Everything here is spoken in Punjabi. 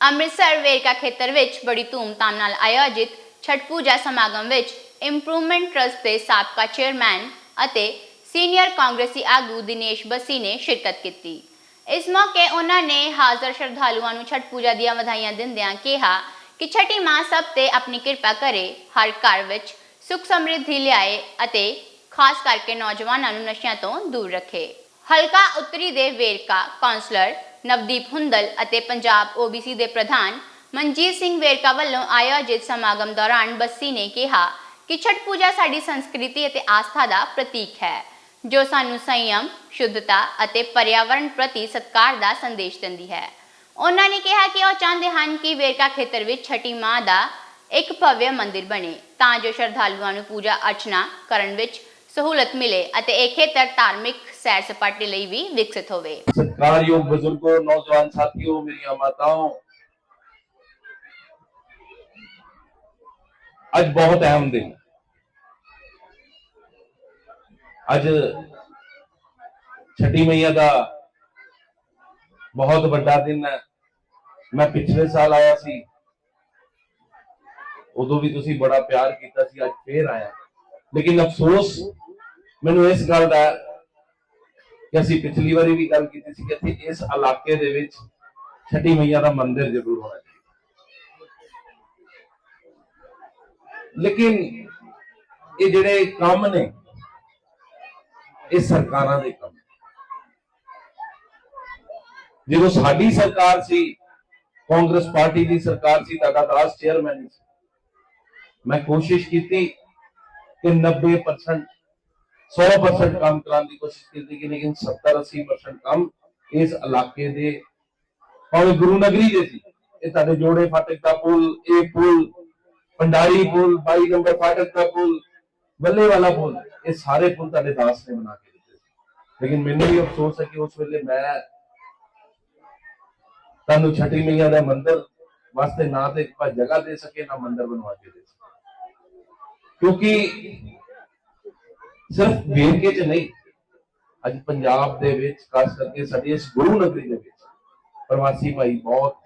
ਅੰਮ੍ਰਿਤਸਰ ਵੇਰਕਾ ਖੇਤਰ ਵਿੱਚ ਬੜੀ ਧੂਮਧਾਮ ਨਾਲ ਆਯੋਜਿਤ ਛਠ ਪੂਜਾ ਸਮਾਗਮ ਵਿੱਚ ਇੰਪਰੂਵਮੈਂਟ ਟਰਸਟ ਦੇ ਸਾਬਕਾ ਚੇਅਰਮੈਨ ਅਤੇ ਸੀਨੀਅਰ ਕਾਂਗਰਸੀ ਆਗੂ ਦਿਨੇਸ਼ ਬੱਸੀ ਨੇ ਸ਼ਿਰਕਤ ਕੀਤੀ। ਇਸ ਮੌਕੇ ਉਹਨਾਂ ਨੇ ਹਾਜ਼ਰ ਸ਼ਰਧਾਲੂਆਂ ਨੂੰ ਛਠ ਪੂਜਾ ਦੀਆਂ ਵਧਾਈਆਂ ਦਿੰਦਿਆਂ ਕਿਹਾ ਕਿ ਛਠੀ ਮਾਂ ਸਭ ਤੇ ਆਪਣੀ ਕਿਰਪਾ ਕਰੇ, ਹਰ ਘਰ ਵਿੱਚ ਸੁਖ ਸਮਰਿੱਧੀ ਲਿਆਏ ਅਤੇ ਖਾਸ ਕਰਕੇ ਨੌਜਵਾਨਾਂ ਨੂੰ ਨਸ਼ਿਆਂ ਤੋਂ ਦੂਰ ਰੱਖੇ। ਹਲਕਾ ਉੱਤਰੀ ਦੇ ਵੇਰਕਾ ਕਾਉਂਸਲਰ ਨਵਦੀਪ ਹੁੰਦਲ ਅਤੇ ਪੰਜਾਬ ਓਬੀਸੀ ਦੇ ਪ੍ਰਧਾਨ ਮਨਜੀਤ ਸਿੰਘ ਵੇਰਕਾ ਵੱਲੋਂ ਆਯੋਜਿਤ ਸਮਾਗਮ ਦੌਰਾਨ ਬੱਸੀ ਨੇ ਕਿਹਾ ਕਿ ਛਠ ਪੂਜਾ ਸਾਡੀ ਸੰਸਕ੍ਰਿਤੀ ਅਤੇ ਆਸਥਾ ਦਾ ਪ੍ਰਤੀਕ ਹੈ, ਜੋ ਸਾਨੂੰ ਸੰਯਮ, ਸ਼ੁੱਧਤਾ ਅਤੇ ਪਰਿਆਵਰਣ ਪ੍ਰਤੀ ਸਤਿਕਾਰ ਦਾ ਸੰਦੇਸ਼ ਦਿੰਦੀ ਹੈ। ਉਹਨਾਂ ਨੇ ਕਿਹਾ ਕਿ ਉਹ ਚਾਹੁੰਦੇ ਹਨ ਕਿ ਵੇਰਕਾ ਖੇਤਰ ਵਿੱਚ ਛਠੀ ਮਾਂ ਦਾ ਇੱਕ ਭਵਯ ਮੰਦਿਰ ਬਣੇ, ਤਾਂ ਜੋ ਸ਼ਰਧਾਲੂਆਂ ਨੂੰ ਪੂਜਾ ਅਰਚਨਾ ਕਰਨ ਵਿੱਚ ਸਹੂਲਤ ਮਿਲੇ ਅਤੇ ਇਹ ਖੇਤਰ ਧਾਰਮਿਕ ਸੈਰ ਸਪਾਟੇ ਲਈ ਵੀ ਵਿਕਸਿਤ ਹੋਵੇ। ਸਤਿਕਾਰਯੋਗ ਬਜ਼ੁਰਗੋ, ਨੌਜਵਾਨ ਸਾਥੀਓ, ਮੇਰੀਆਂ ਮਾਤਾਓ, ਅੱਜ ਬਹੁਤ ਅਹਿਮ ਦਿਨ। ਅੱਜ ਛੱਡੀ ਮਈਆ ਦਾ ਬਹੁਤ ਵੱਡਾ ਦਿਨ ਹੈ। ਮੈਂ ਪਿਛਲੇ ਸਾਲ ਆਇਆ ਸੀ। ਉਦੋਂ ਵੀ ਤੁਸੀਂ ਬੜਾ ਪਿਆਰ ਕੀਤਾ ਸੀ, ਅੱਜ ਫੇਰ ਆਇਆ। ਲੇਕਿਨ ਅਫਸੋਸ, ਮੈਨੂੰ ਇਸ ਗੱਲ ਦਾ ਕਿ ਅਸੀਂ ਪਿਛਲੀ ਵਾਰੀ ਵੀ ਗੱਲ ਕੀਤੀ ਸੀ ਕਿ ਇੱਥੇ ਇਸ ਇਲਾਕੇ ਦੇ ਵਿੱਚ ਛठी ਮਈਆ ਦਾ ਮੰਦਿਰ ਜ਼ਰੂਰ ਹੋਣਾ ਚਾਹੀਦਾ। ਲੇਕਿਨ ਇਹ ਜਿਹੜੇ ਕੰਮ ਨੇ, ਇਹ ਸਰਕਾਰਾਂ ਦੇ ਕੰਮ ਜਦੋਂ ਸਾਡੀ ਸਰਕਾਰ ਸੀ, ਕਾਂਗਰਸ ਪਾਰਟੀ ਦੀ ਸਰਕਾਰ ਸੀ, ਤੁਹਾਡਾ ਦਾਸ ਚੇਅਰਮੈਨ ਸੀ। ਮੈਂ ਕੋਸ਼ਿਸ਼ ਕੀਤੀ ਕਿ 90% 100% ਕੰਮ ਕਰਾਉਣ ਦੀ ਕੋਸ਼ਿਸ਼ ਕੀਤੀ ਕਿ ਲੇਕਿਨ 70 80% ਕੰਮ ਇਸ ਇਲਾਕੇ ਦੇ ਭਾਵੇਂ ਗੁਰੂ ਨਗਰੀ ਦੇ ਸੀ। ਇਹ ਤੁਹਾਡੇ ਜੋੜੇ ਫਾਟਕ ਦਾ ਪੁਲ, ਇਹ ਪੁਲ ਪੰਡਾਰੀ ਪੁਲ 22 ਨੰਬਰ ਫਾਟਕ ਦਾ ਪੁਲ, ਬੱਲੇ ਵਾਲਾ ਪੁਲ, ਇਹ ਸਾਰੇ ਪੁਲ ਤੁਹਾਡੇ ਦਾਸ ਨੇ ਬਣਾ ਕੇ ਦਿੱਤੇ ਸੀ। ਲੇਕਿਨ ਮੈਨੂੰ ਵੀ ਅਫਸੋਸ ਹੈ ਕਿ ਉਸ ਵੇਲੇ ਮੈਂ ਤੁਹਾਨੂੰ ਛठी ਮਈਆ ਦਾ ਮੰਦਿਰ ਵਾਸਤੇ ਨਾ ਤੇ ਇੱਕ ਜਗ੍ਹਾ ਦੇ ਸਕੇ, ਨਾ ਮੰਦਿਰ ਬਣਵਾ ਕੇ ਦੇ ਸਕੇ। ਕਿਉਂਕਿ ਸਿਰਫ ਵੇਰਕੇ ਚ ਨਹੀਂ, ਅੱਜ ਪੰਜਾਬ ਦੇ ਵਿੱਚ, ਖਾਸ ਕਰਕੇ ਸਾਡੀ ਇਸ ਗੁਰੂ ਨਗਰੀ ਦੇ ਵਿੱਚ ਪ੍ਰਵਾਸੀ ਭਾਈ ਬਹੁਤ